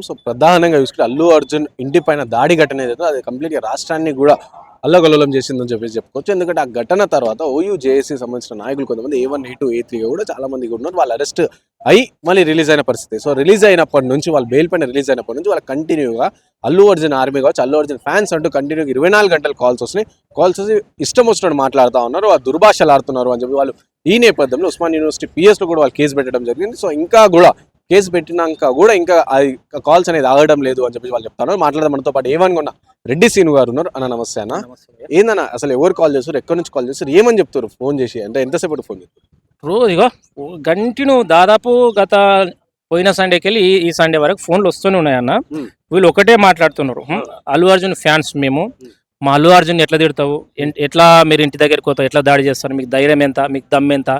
So ప్రధానంగా చూసుకుంటే అల్లు అర్జున్ ఇంటి పైన దాడి ఘటన ఏదైతే అది కంప్లీట్గా రాష్ట్రాన్ని కూడా అల్లగొల్లం చేసిందని చెప్పేసి చెప్పుకోవచ్చు. ఎందుకంటే ఆ ఘటన తర్వాత ఓయూ జేఏసీ సంబంధించిన నాయకులు కొంతమంది A one A two A three కూడా చాలా మంది ఉన్నారు. వాళ్ళు అరెస్ట్ అయి మళ్ళీ రిలీజ్ అయిన పరిస్థితి. సో రిలీజ్ అయినప్పటి నుంచి వాళ్ళు బెయిల్ పైన రిలీజ్ అయినప్పటి నుంచి వాళ్ళు కంటిన్యూగా అల్లు అర్జున్ ఆర్మీ కావచ్చు అల్లు అర్జున్ ఫ్యాన్స్ అంటూ కంటిన్యూగా ఇరవై నాలుగు గంటలు కాల్స్ వస్తున్నాయి. కాల్స్ వచ్చి ఇష్టం వచ్చినట్టు మాట్లాడుతూ ఉన్నారు ఆ దుర్భాషలు ఆడుతున్నారు అని చెప్పి వాళ్ళు ఈ నేపథ్యంలో ఉస్మాన్ యూనివర్సిటీ పిఎస్లో లో కూడా వాళ్ళు కేసు పెట్టడం జరిగింది. సో ఇంకా కూడా కేసు పెట్టినాక కూడా ఇంకా అది కాల్స్ అనేది ఆగడం లేదు అని చెప్పి వాళ్ళు చెప్తారు. మాట్లాడదాం మనతో పాటు ఏమని కొన్నా? రెడ్డి సీను గారు ఉన్నారు. అన్న నమస్తే అన్న. ఏందన్న? అసలు ఎవరు కాల్ చేస్తారు ఎక్కడి నుంచి కాల్ చేస్తారు ఏమని చెప్తారు ఫోన్ చేసి? అంటే ఎంతసేపు ఫోన్ చేస్తారు? ఇగో కంటిన్యూ దాదాపు గత పోయిన సండేకి వెళ్ళి ఈ- సండే వరకు ఫోన్లు వస్తూనే ఉన్నాయన్న. వీళ్ళు ఒకటే మాట్లాడుతున్నారు. అల్లు అర్జున్ ఫ్యాన్స్ మేము. మా అల్లు అర్జున్ ఎట్లా తిడతావు? ఎట్లా మీరు ఇంటి దగ్గరికి పోతావు? ఎట్లా దాడి చేస్తారు? మీకు ధైర్యం ఎంత? మీకు దమ్ ఎంత.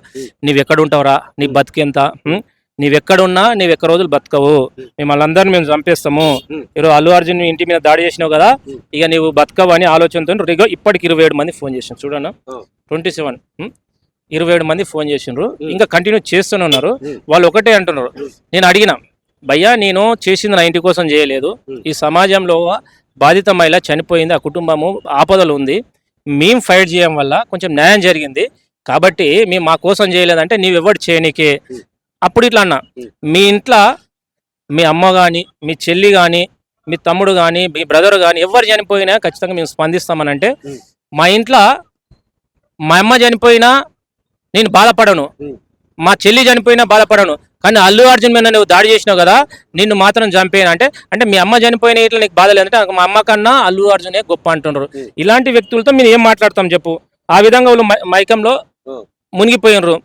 నీవు ఎక్కడ ఉంటావురా? నీ బతికెంత? నీవెక్కడున్నా నీవు ఎక్క రోజులు బతకవు మిమ్మల్ని అందరిని మేము చంపేస్తాము. ఈరోజు అల్లు అర్జున్ ఇంటి మీద దాడి చేసినావు కదా. ఇక నీవు బతకవు అని ఆలోచనతో రిగో ఇప్పటికి ఇరవై ఏడు మంది ఫోన్ చేసిన చూడన్నా. ట్వంటీ సెవెన్ ఇరవై ఏడు మంది ఫోన్ చేసిండ్రు. ఇంకా కంటిన్యూ చేస్తూనే ఉన్నారు. వాళ్ళు ఒకటే అంటున్నారు. నేను అడిగిన భయ్యా నేను చేసింది నా ఇంటి కోసం చేయలేదు. ఈ సమాజంలో బాధిత మహిళ చనిపోయింది ఆ కుటుంబము ఆపదలు ఉంది మేము ఫైట్ చేయడం వల్ల కొంచెం న్యాయం జరిగింది కాబట్టి మేము మా కోసం చేయలేదంటే నీవు ఎవరు చేయనీకే. అప్పుడు ఇట్లా అన్న. మీ ఇంట్లో మీ అమ్మ కానీ మీ చెల్లి కానీ మీ తమ్ముడు కానీ మీ బ్రదర్ కానీ ఎవరు చనిపోయినా ఖచ్చితంగా మేము స్పందిస్తామనంటే. మా ఇంట్లో మా అమ్మ చనిపోయినా నేను బాధపడను. మా చెల్లి చనిపోయినా బాధపడను కానీ అల్లు అర్జున్ మీద నువ్వు దాడి చేసినావు కదా నిన్ను మాత్రం చంపేయను అంటే అంటే మీ అమ్మ చనిపోయిన ఇట్లా నీకు బాధ లేదంటే మా అమ్మ కన్నా అల్లు అర్జునే గొప్ప అంటున్నారు. ఇలాంటి వ్యక్తులతో మీరు ఏం మాట్లాడతాం చెప్పు ఆ విధంగా వాళ్ళు మైకంలో. మునిగిపోయినరు.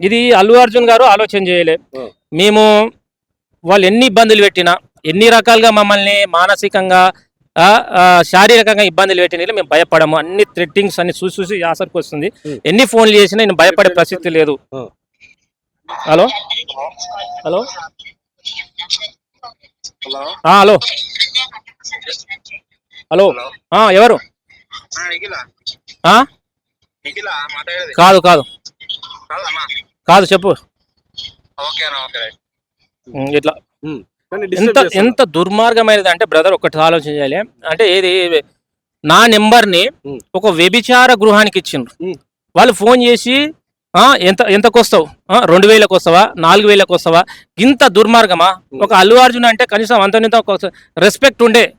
ఇది అల్లు అర్జున్ గారు ఆలోచన చేయలే. మేము వాళ్ళు ఎన్ని ఇబ్బందులు పెట్టినా ఎన్ని రకాలుగా మమ్మల్ని మానసికంగా శారీరకంగా ఇబ్బందులు పెట్టిన మేము భయపడము. అన్ని థ్రెట్టింగ్స్ అన్ని చూసి చూసి యాసరికి వస్తుంది. ఎన్ని ఫోన్లు చేసినా నేను భయపడే పరిస్థితి లేదు. హలో? హలో? హలో? ఆ, హలో? హలో? ఆ, ఎవరు? కాదు కాదు. కాదు చెప్పు. ఇట్లా. ఎంత. ఎంత దుర్మార్గమైనది అంటే బ్రదర్ ఒకటి ఆలోచన చేయాలి. అంటే ఏది నా నెంబర్ని. ఒక వ్యభిచార గృహానికి ఇచ్చిండ్రు. వాళ్ళు ఫోన్ చేసి ఆ, ఎంత ఎంతకు వస్తావు రెండు వేలకు వస్తావా? నాలుగు వేలకు వస్తావా? ఇంత దుర్మార్గమా. ఒక అల్లు అర్జున్ అంటే కనీసం అంత రెస్పెక్ట్ ఉండే.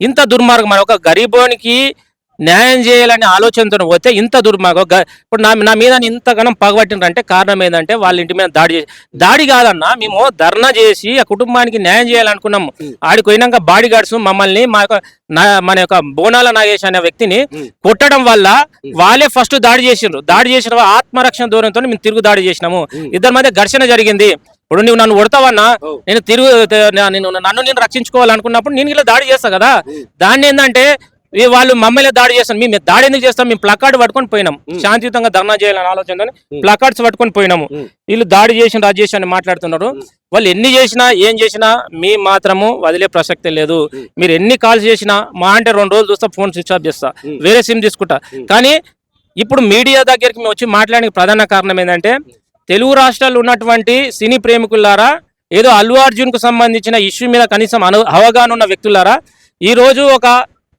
ఇంత దుర్మార్గం ఒక గరీబోనికి న్యాయం చేయాలనే ఆలోచనతో పోతే ఇంత దుర్మార్గం ఇప్పుడు నా నా మీద ఇంతగానం పగబట్టినారంటే కారణం ఏంటంటే వాళ్ళ ఇంటి మీద దాడి చేసి దాడి కాదన్నా మేము ధర్నా చేసి ఆ కుటుంబానికి న్యాయం చేయాలనుకున్నాము. ఆడికి పోయినాక బాడీ గార్డ్స్ మమ్మల్ని మా యొక్క మన యొక్క బోనాల నాగేష్ అనే వ్యక్తిని. కొట్టడం వల్ల. వాళ్ళే ఫస్ట్ దాడి చేసిండ్రు దాడి చేసిన ఆత్మరక్షణ దూరంతో మేము తిరుగు దాడి చేసినాము. ఇద్దరి మధ్య ఘర్షణ జరిగింది ఇప్పుడు నువ్వు నన్ను కొడతావన్నా. నేను తిరుగు నేను నన్ను నేను రక్షించుకోవాలనుకున్నప్పుడు నేను ఇలా దాడి చేస్తా కదా. దాన్ని ఏంటంటే వాళ్ళు మమ్మల్ని దాడి చేస్తాం మేము దాడి ఎందుకు చేస్తాం మేము ప్లకార్డ్ పట్టుకొని పోయినాం. శాంతియుతంగా ధర్నా చేయాలని ఆలోచనతో ఉమ్. ప్లకార్డ్స్ పట్టుకొని పోయినాము. వీళ్ళు దాడి చేసిన రాజు చేసి అని మాట్లాడుతున్నారు. వాళ్ళు ఎన్ని చేసినా ఏం చేసినా మీ మాత్రము వదిలే ప్రసక్తే లేదు. మీరు ఎన్ని కాల్స్ చేసినా మా అంటే రెండు రోజులు చూస్తా ఫోన్ స్విచ్ ఆఫ్ చేస్తా. వేరే సిమ్ తీసుకుంటా. కానీ ఇప్పుడు మీడియా దగ్గరికి మేము వచ్చి మాట్లాడడానికి ప్రధాన కారణం ఏంటంటే తెలుగు రాష్ట్రాల్లో ఉన్నటువంటి సినీ ప్రేమికులారా ఏదో అల్లు అర్జున్కు సంబంధించిన ఇష్యూ మీద కనీసం అను అవగాహన ఉన్న వ్యక్తులారా ఈ రోజు ఒక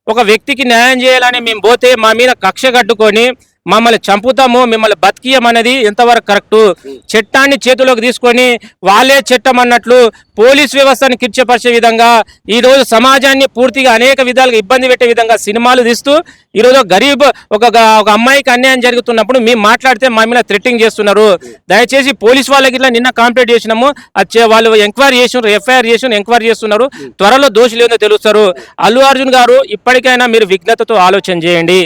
ఒక వ్యక్తికి న్యాయం చేయాలని మేము పోతే మా మీద కక్ష కట్టుకొని మమ్మల్ని చంపుతాము మిమ్మల్ని బతికియం అనేది ఎంతవరకు కరెక్ట్. చట్టాన్ని చేతిలోకి తీసుకొని వాళ్ళే చట్టం అన్నట్లు పోలీస్ వ్యవస్థను కిర్చపరిచే విధంగా ఈరోజు సమాజాన్ని పూర్తిగా అనేక విధాలుగా ఇబ్బంది పెట్టే విధంగా సినిమాలు తీస్తూ ఈరోజు గరీబ్ ఒక ఒక అమ్మాయికి అన్యాయం జరుగుతున్నప్పుడు మేము మాట్లాడితే మా మీద థ్రెట్టింగ్ చేస్తున్నారు. దయచేసి పోలీస్ వాళ్ళకి ఇట్లా నిన్న కంప్లైంట్ చేసినాము. అది వాళ్ళు ఎంక్వైరీ చేసినారు ఎఫ్ఐఆర్ చేసి ఎంక్వైరీ చేస్తున్నారు. త్వరలో దోషులు ఏందో తెలుస్తారు. అల్లు అర్జున్ గారు ఇప్పటికైనా మీరు విఘ్నతతో ఆలోచన చేయండి.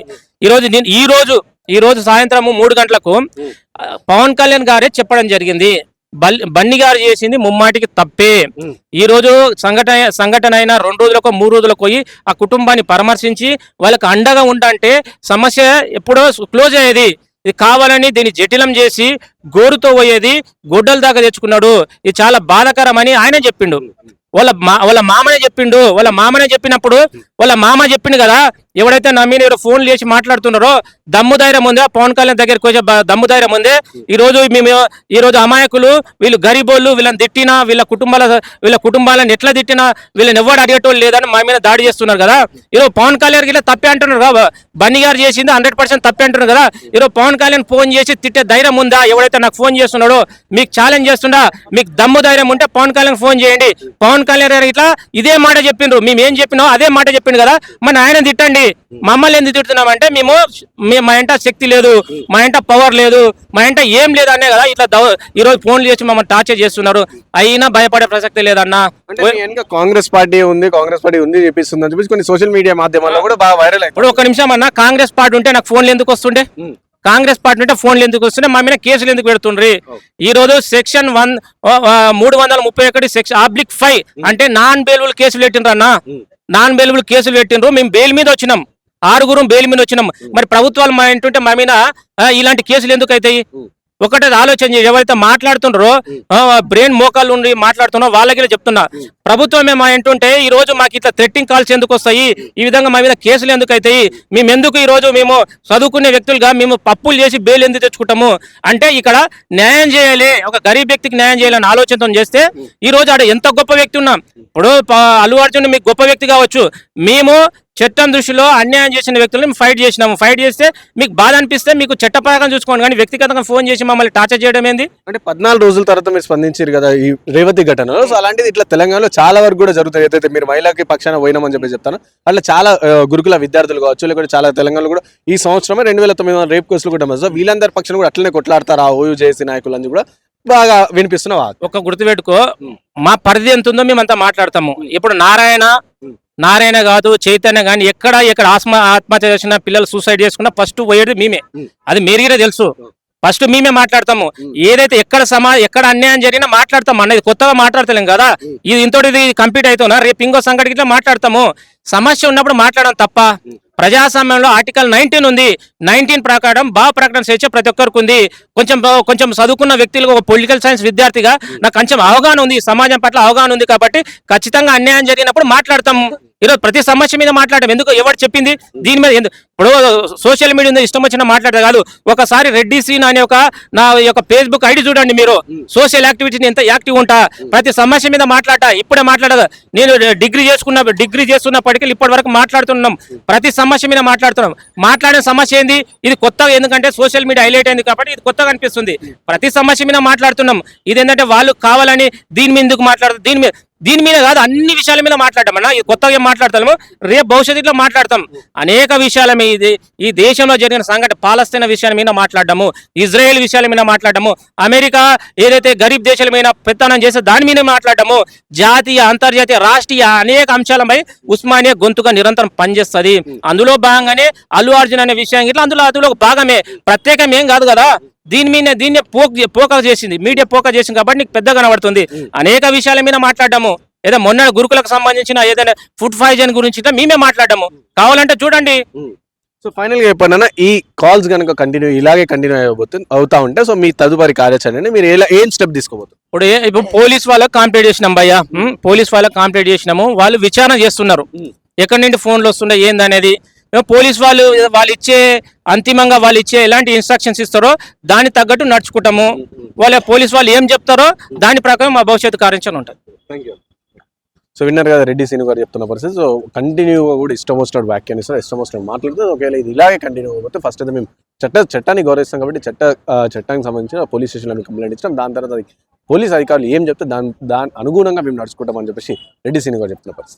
ఈరోజు నేను ఈ రోజు ఈ రోజు సాయంత్రము మూడు గంటలకు పవన్ కళ్యాణ్ గారే చెప్పడం జరిగింది. బన్నీ గారు చేసింది ముమ్మాటికి తప్పే. ఈ రోజు సంఘటన సంఘటన అయినా రెండు రోజులకు మూడు రోజులకు పోయి ఆ కుటుంబాన్ని పరామర్శించి వాళ్ళకి అండగా ఉండంటే సమస్య ఎప్పుడో క్లోజ్ అయ్యేది. ఇది కావాలని దీన్ని జటిలం చేసి గోరుతో పోయేది గొడ్డల దాకా తెచ్చుకున్నాడు. ఇది చాలా బాధాకరమని ఆయన చెప్పిండు. వాళ్ళ మా వాళ్ళ మామనే చెప్పిండు. వాళ్ళ మామనే చెప్పినప్పుడు వాళ్ళ మామ చెప్పిండు కదా ఎవడైతే నా మీద ఎవరో ఫోన్లు చేసి మాట్లాడుతున్నారో దమ్ము ధైర్యం ఉందా? పవన్ కళ్యాణ్ దగ్గరికి వచ్చే దమ్ము ధైర్యం ఉంది? ఈ రోజు మేము ఈ రోజు అమాయకులు వీళ్ళు గరీబోళ్ళు వీళ్ళని తిట్టినా వీళ్ళ కుటుంబాల వీళ్ళ కుటుంబాలను ఎట్లా తిట్టినా వీళ్ళని ఎవరు అడిగేటోళ్ళు లేదని మా మీద దాడి చేస్తున్నారు కదా? ఈరోజు పవన్ కళ్యాణ్ గిట్లా తప్పే అంటున్నారు కదా? బన్నీ గారు చేసింది హండ్రెడ్ పర్సెంట్ తప్పే అంటున్నారు కదా? ఈరోజు పవన్ కళ్యాణ్ ఫోన్ చేసి తిట్టే ధైర్యం ఉందా? ఎవడైతే నాకు ఫోన్ చేస్తున్నాడో మీకు ఛాలెంజ్ చేస్తున్నా మీకు దమ్ము ధైర్యం ఉంటే పవన్ కళ్యాణ్ ఫోన్ చేయండి. పవన్ కళ్యాణ్ గారు ఇట్లా ఇదే మాట చెప్పిండ్రు. మేము ఏం చెప్పినో అదే మాట చెప్పిండు కదా? మన ఆయన తిట్టండి. మమ్మల్ని ఎందుకు తిడుతున్నామంటే మేము మే- ఇంట శక్తి లేదు మా ఇంట పవర్ లేదు మా ఇంట ఏం లేదు అనే కదా ఇట్లా దవ- ఈ రోజు ఫోన్లు చేసి మమ్మల్ని టార్చర్ చేస్తున్నారు. అయినా భయపడే ప్రసక్తి లేదన్నా. కాంగ్రెస్ పార్టీ ఉంది కాంగ్రెస్ పార్టీ ఉంది చెప్పిస్తుంది అని చెప్పేసి కొన్ని సోషల్ మీడియా మాధ్యమాల్లో కూడా బాగా వైరల్ ఇప్పుడు ఒక నిమిషం అన్న కాంగ్రెస్ పార్టీ ఉంటే నాకు ఫోన్లు ఎందుకు వస్తుండే? కాంగ్రెస్ పార్టీ ఉంటే ఫోన్లు ఎందుకు వస్తుండే? మా మీద కేసులు ఎందుకు పెడుతుండ్రి? ఈ రోజు సెక్షన్ వన్ మూడు వందల ముప్పై ఒకటి సెక్షన్ ఆబ్లిక్ ఫైవ్ అంటే నాన్ బెయిలబుల్ కేసులు పెట్టిండ్రు అన్న. నాన్ బెయిలబుల్ కేసులు పెట్టిండ్రు. మేము బెయిల్ మీద వచ్చినాం. ఆరుగురు బెయిల్ మీద వచ్చినాం. మరి ప్రభుత్వాలు మా ఏంటంటే మా మీద ఇలాంటి కేసులు ఎందుకు అవుతాయి? ఒకటే ఆలోచన. ఎవరైతే మాట్లాడుతుండ్రో బ్రెయిన్ మోకాలు ఉండి మాట్లాడుతున్నారో వాళ్ళకి చెప్తున్నా. ప్రభుత్వం మా ఏంటుంటే ఈ రోజు మాకు ఇట్లా థ్రెట్టింగ్ కాల్స్ ఎందుకు వస్తాయి? ఈ విధంగా మా మీద కేసులు ఎందుకు అవుతాయి? మేము ఎందుకు ఈ రోజు మేము చదువుకునే వ్యక్తులుగా మేము పప్పులు చేసి బెయిల్ ఎందుకు తెచ్చుకుంటాము? అంటే ఇక్కడ న్యాయం చేయాలి ఒక గరీబ్ వ్యక్తికి న్యాయం చేయాలని ఆలోచనతో చేస్తే ఈ రోజు ఆడ ఎంత గొప్ప వ్యక్తి ఉన్నాం? ఇప్పుడు అల్లు అర్జున్ మీకు గొప్ప వ్యక్తి కావచ్చు. మేము చట్టం దృష్టిలో అన్యాయం చేసిన వ్యక్తులను ఫైట్ చేసినాము. ఫైట్ చేస్తే మీకు బాధ అనిపిస్తే మీకు చట్టపరంగా చూసుకోండి. కానీ వ్యక్తిగతంగా ఫోన్ చేసి మమ్మల్ని టార్చర్ చేయడం ఏంది? అంటే పద్నాలుగు రోజుల తర్వాత మీరు స్పందించారు కదా ఈ రేవతి ఘటనలో సో అలాంటిది ఇట్లా తెలంగాణలో చాలా వరకు కూడా జరుగుతాయి. ఏదైతే మీరు మహిళకి పక్షాన పోయినామని చెప్పి చెప్తాను. అట్లా చాలా గురుకుల విద్యార్థులు కావచ్చు లేకపోతే చాలా తెలంగాణలో కూడా ఈ సంవత్సరమే రెండు వేల తొమ్మిది వందల రేప్ కేసులు కూడా సో వీళ్ళందరి పక్షాన కూడా అట్లనే కొట్లాడతారు ఆ ఓయూ జేసీ నాయకులు అని కూడా. బాగా వినిపిస్తున్న వాదం. ఒక గుర్తుపెట్టుకో. మా పరిధి ఎంత ఉందో మేమంతా మాట్లాడతాము. ఇప్పుడు నారాయణ నారాయణ కాదు చైతన్య కానీ ఎక్కడ ఎక్కడ ఆత్మ ఆత్మహత్య చేసిన పిల్లలు సూసైడ్ చేసుకున్నా ఫస్ట్ పోయేది మేమే. అది మీరుగా తెలుసు. ఫస్ట్ మేమే మాట్లాడతాము. ఏదైతే ఎక్కడ సమా ఎక్కడ అన్యాయం జరిగినా మాట్లాడతాము అన్నది. కొత్తగా మాట్లాడతలేం కదా? ఇది ఇంతటి ఇది కంప్లీట్ అవుతున్నా రేపు ఇంకో సంఘటన ఇట్లా మాట్లాడతాము. సమస్య ఉన్నప్పుడు మాట్లాడడం తప్ప. ప్రజాస్వామ్యంలో ఆర్టికల్ నైన్టీన్ ఉంది. నైన్టీన్ ప్రకారం భావ ప్రకటన స్వేచ్ఛ ప్రతి ఒక్కరికి ఉంది. కొంచెం కొంచెం చదువుకున్న వ్యక్తులు ఒక పొలిటికల్ సైన్స్ విద్యార్థిగా నాకు కొంచెం అవగాహన ఉంది. సమాజం పట్ల అవగాహన ఉంది కాబట్టి ఖచ్చితంగా అన్యాయం జరిగినప్పుడు మాట్లాడతాం ఈరోజు ప్రతి సమస్య మీద మాట్లాడడం ఎందుకు ఎవరు చెప్పింది? దీని మీద ఇప్పుడు సోషల్ మీడియా మీద ఇష్టం వచ్చిన మాట్లాడదు కాదు. ఒకసారి రెడ్డి సీన్ అనే ఒక నా యొక్క ఫేస్బుక్ ఐడి చూడండి మీరు. సోషల్ యాక్టివిటీని ఎంత యాక్టివ్ ఉంటా. ప్రతి సమస్య మీద మాట్లాడతా ఇప్పుడే మాట్లాడదు. నేను డిగ్రీ చేసుకున్న డిగ్రీ చేస్తున్నప్పటికీ ఇప్పటి వరకు మాట్లాడుతున్నాం. ప్రతి సమస్య మీద మాట్లాడుతున్నాం. మాట్లాడిన సమస్య ఏంది? ఇది కొత్తగా ఎందుకంటే సోషల్ మీడియా హైలైట్ అయింది కాబట్టి ఇది కొత్తగా అనిపిస్తుంది. ప్రతి సమస్య మీద మాట్లాడుతున్నాం. ఇది ఏంటంటే వాళ్ళు కావాలని దీని మీద ఎందుకు మాట్లాడుతారు దీని మీద దీని మీద కాదు అన్ని విషయాల మీద మాట్లాడటం అన్న కొత్తగా ఏం మాట్లాడతాము రేపు భవిష్యత్తులో మాట్లాడతాం. అనేక విషయాల మీద ఇది ఈ దేశంలో జరిగిన సంఘటన పాలస్తీన విషయాల మీద మాట్లాడము ఇజ్రాయెల్ విషయాల మీద మాట్లాడము అమెరికా ఏదైతే గరీబ్ దేశాల మీద పెత్తనం చేస్తే దాని మీద మాట్లాడము జాతీయ అంతర్జాతీయ రాష్ట్రీయ అనేక అంశాలపై ఉస్మానియా గొంతుగా నిరంతరం పనిచేస్తుంది. అందులో భాగంగానే అల్లు అర్జున్ అనే విషయం ఇట్లా అందులో అందులో భాగమే. ప్రత్యేకం ఏం కాదు కదా. దీని మీద దీన్ని పోక్ పోక చేసింది. మీడియా పోక చేసింది కాబట్టి నీకు పెద్ద కనబడుతుంది. అనేక విషయాల మీద మాట్లాడము. ఏదో మొన్న గురుకులకు సంబంధించిన ఏదైనా ఫుడ్ పాయిజన్ గురించి మేమే మాట్లాడము. కావాలంటే చూడండి. సో ఫైనల్గా చెప్పండి ఈ కాల్స్ కనుక కంటిన్యూ ఇలాగే కంటిన్యూ అయిపోతుంది అవుతా ఉంటే సో మీ తదుపరి కార్యాచరణ మీరు ఎలా ఏం స్టెప్ తీసుకోబోతున్నారు ఇప్పుడు ఇప్పుడు పోలీస్ వాళ్ళకి కంప్లైంట్ చేసినాం భయ్యా. పోలీస్ వాళ్ళకి కంప్లైంట్ చేసినాము. వాళ్ళు విచారణ చేస్తున్నారు. ఎక్కడి నుండి ఫోన్లు వస్తున్నాయి ఏందనేది. పోలీస్ వాళ్ళు వాళ్ళు ఇచ్చే అంతిమంగా వాళ్ళు ఇచ్చే ఎలాంటి ఇన్స్ట్రక్షన్స్ ఇస్తారో దాని తగ్గట్టు నడుచుకుంటాము. వాళ్ళ పోలీస్ వాళ్ళు ఏం చెప్తారో దాని ప్రకారం మా భవిష్యత్తు కార్యాచరణ ఉంటుంది. సో విన్నారు కదా రెడ్డి సీను గారు చెప్తున్న పరిస్థితి. సో కంటిన్యూగా కూడా ఇష్టం వచ్చినట్టు వ్యాఖ్యానిస్తారు ఇష్టం వచ్చినట్టు మాట్లాడితే ఒకవేళ ఇది ఇలాగే కంటిన్యూ అవ్వకపోతే ఫస్ట్ అయితే మేము చట్ట చట్టాన్ని గౌరవిస్తాం కాబట్టి చట్ట చట్టానికి సంబంధించిన పోలీస్ స్టేషన్లో కంప్లైంట్ ఇచ్చాం. దాని తర్వాత పోలీస్ అధికారులు ఏం చెప్తే దాని దాని అనుగుణంగా మేము నడుచుకుంటామని చెప్పేసి రెడ్డి సీను గారు చెప్తున్న పరిస్థితి.